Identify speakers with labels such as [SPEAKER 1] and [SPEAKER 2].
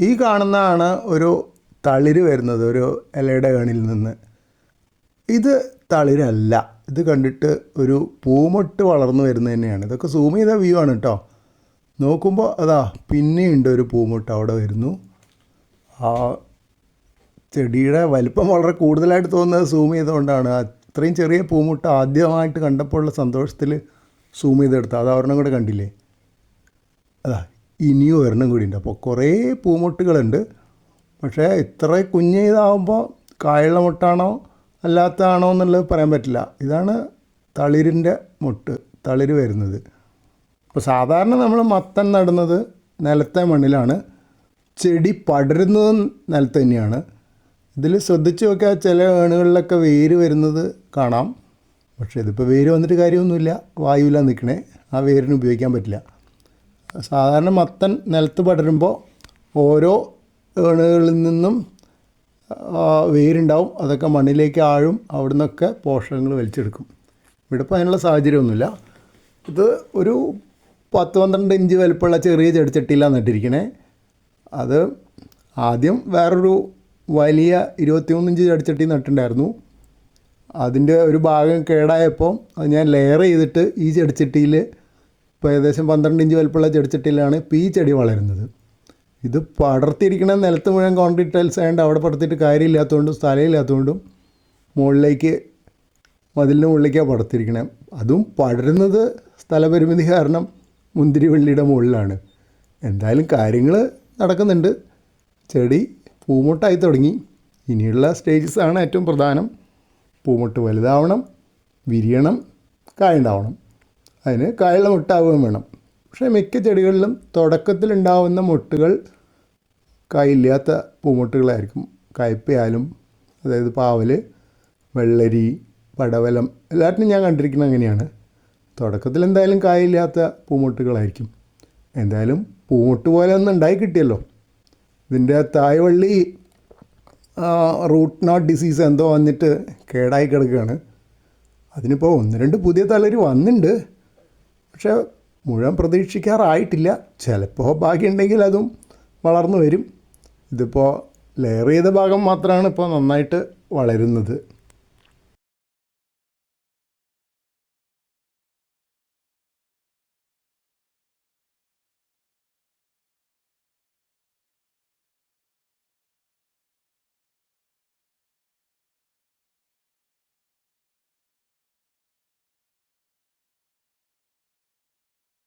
[SPEAKER 1] ഈ കാണുന്നതാണ് ഒരു തളിര് വരുന്നത് ഒരു ഇലയുടെ കണിൽ നിന്ന്. ഇത് തളിരല്ല. ഇത് കണ്ടിട്ട് ഒരു പൂമൊട്ട് വളർന്നു വരുന്നത് തന്നെയാണ്. ഇതൊക്കെ സൂം ചെയ്ത വ്യൂ ആണ് കേട്ടോ നോക്കുമ്പോൾ അതാ പിന്നെയുണ്ട് ഒരു പൂമൊട്ട് അവിടെ വരുന്നു. ആ ചെടിയുടെ വലിപ്പം വളരെ കൂടുതലായിട്ട് തോന്നുന്നത് സൂം ചെയ്തുകൊണ്ടാണ്. അത്രയും ചെറിയ പൂമുട്ട ആദ്യമായിട്ട് കണ്ടപ്പോഴുള്ള സന്തോഷത്തിൽ സൂം ചെയ്തെടുത്ത അത് ഒരെണ്ണം കൂടെ കണ്ടില്ലേ? അതാ ഇനിയും ഒരെണ്ണം കൂടി ഉണ്ട് അപ്പോൾ കുറേ പൂമുട്ടുകളുണ്ട്. പക്ഷേ ഇത്ര കുഞ്ഞ് ഇതാവുമ്പോൾ കായുള്ള മുട്ടാണോ അല്ലാത്തതാണോ എന്നുള്ളത് പറയാൻ പറ്റില്ല. ഇതാണ് തളിരിന്റെ മുട്ട് തളിര് വരുന്നത്. അപ്പോൾ സാധാരണ നമ്മൾ മത്തൻ നടുന്നത് നിലത്തെ മണ്ണിലാണ്. ചെടി പടരുന്നതും നിലത്ത് തന്നെയാണ്. ഇതിൽ ശ്രദ്ധിച്ച് നോക്കിയാൽ ചില ഏണുകളിലൊക്കെ വേര് വരുന്നത് കാണാം. പക്ഷേ ഇതിപ്പോൾ വേര് വന്നിട്ട് കാര്യമൊന്നുമില്ല. വായുവിലാണ് നിൽക്കണേ. ആ വേരിന് ഉപയോഗിക്കാൻ പറ്റില്ല. സാധാരണ മത്തൻ നിലത്ത് പടരുമ്പോൾ ഓരോ ഏണുകളിൽ നിന്നും വേരുണ്ടാവും. അതൊക്കെ മണ്ണിലേക്ക് ആഴും. അവിടെ നിന്നൊക്കെ പോഷകങ്ങൾ വലിച്ചെടുക്കും. ഇവിടെ ഇപ്പോൾ അതിനുള്ള സാഹചര്യമൊന്നുമില്ല. ഇത് ഒരു പത്ത് പന്ത്രണ്ട് ഇഞ്ച് വലുപ്പമുള്ള ചെറിയ ചെടിച്ചട്ടിയിലാണ് നട്ടിരിക്കണേ. അത് ആദ്യം വേറൊരു വലിയ ഇരുപത്തിമൂന്ന് ഇഞ്ച് ചെടിച്ചട്ടി നട്ടിട്ടുണ്ടായിരുന്നു. അതിന്റെ ഒരു ഭാഗം കേടായപ്പോൾ അത് ഞാൻ ലെയർ ചെയ്തിട്ട് ഈ ചെടിച്ചട്ടിയിൽ ഇപ്പോൾ ഏകദേശം പന്ത്രണ്ട് ഇഞ്ച് വലുപ്പമുള്ള ചെടിച്ചട്ടിയിലാണ് ഇപ്പോൾ ഈ ചെടി വളരുന്നത്. ഇത് പടർത്തിയിരിക്കണ നിലത്ത് മുഴുവൻ കോൺക്രീറ്റ് ടൈൽസ് ആയതുകൊണ്ട് അവിടെ പടർത്തിയിട്ട് കാര്യമില്ലാത്തതുകൊണ്ടും സ്ഥലമില്ലാത്തതുകൊണ്ടും മുകളിലേക്ക് മതിലിന് മുകളിലേക്കാണ് പടർത്തിയിരിക്കണത് അതും പടരുന്നത് സ്ഥലപരിമിതി കാരണം മുന്തിരി മുന്തിരിവള്ളിയുടെ മുകളിലാണ്. എന്തായാലും കാര്യങ്ങൾ നടക്കുന്നുണ്ട്. ചെടി പൂമുട്ടായി തുടങ്ങി. ഇനിയുള്ള സ്റ്റേജസ് ആണ് ഏറ്റവും പ്രധാനം. പൂമുട്ട് വലുതാവണം വിരിയണം കായുണ്ടാവണം. അതിന് കായുള്ള മുട്ടാവുകയും വേണം. പക്ഷേ മിക്ക ചെടികളിലും തുടക്കത്തിലുണ്ടാവുന്ന മുട്ടുകൾ കായില്ലാത്ത പൂമുട്ടുകളായിരിക്കും. കയ്പയായാലും അതായത് പാവൽ വെള്ളരി പടവലം എല്ലാറ്റിനും ഞാൻ കണ്ടിരിക്കുന്നത് അങ്ങനെയാണ്. തുടക്കത്തിൽ എന്തായാലും കായില്ലാത്ത പൂമുട്ടുകളായിരിക്കും. എന്തായാലും പൂമുട്ട് പോലെ ഒന്നും ഉണ്ടായി കിട്ടിയല്ലോ. ഇതിന്റെ തായ്വള്ളി റൂട്ട് നോട്ട് ഡിസീസ് എന്തോ വന്നിട്ട് കേടായി കിടക്കുകയാണ്. അതിനിപ്പോൾ ഒന്ന് രണ്ട് പുതിയ തലര് വന്നിട്ടുണ്ട് പക്ഷേ മുഴുവൻ പ്രതീക്ഷിക്കാറായിട്ടില്ല. ചിലപ്പോൾ ഭാഗ്യമുണ്ടെങ്കിൽ അതും വളർന്നു വരും. ഇതിപ്പോൾ ലെയർ ചെയ്ത ഭാഗം മാത്രമാണ് ഇപ്പോൾ നന്നായിട്ട് വളരുന്നത്.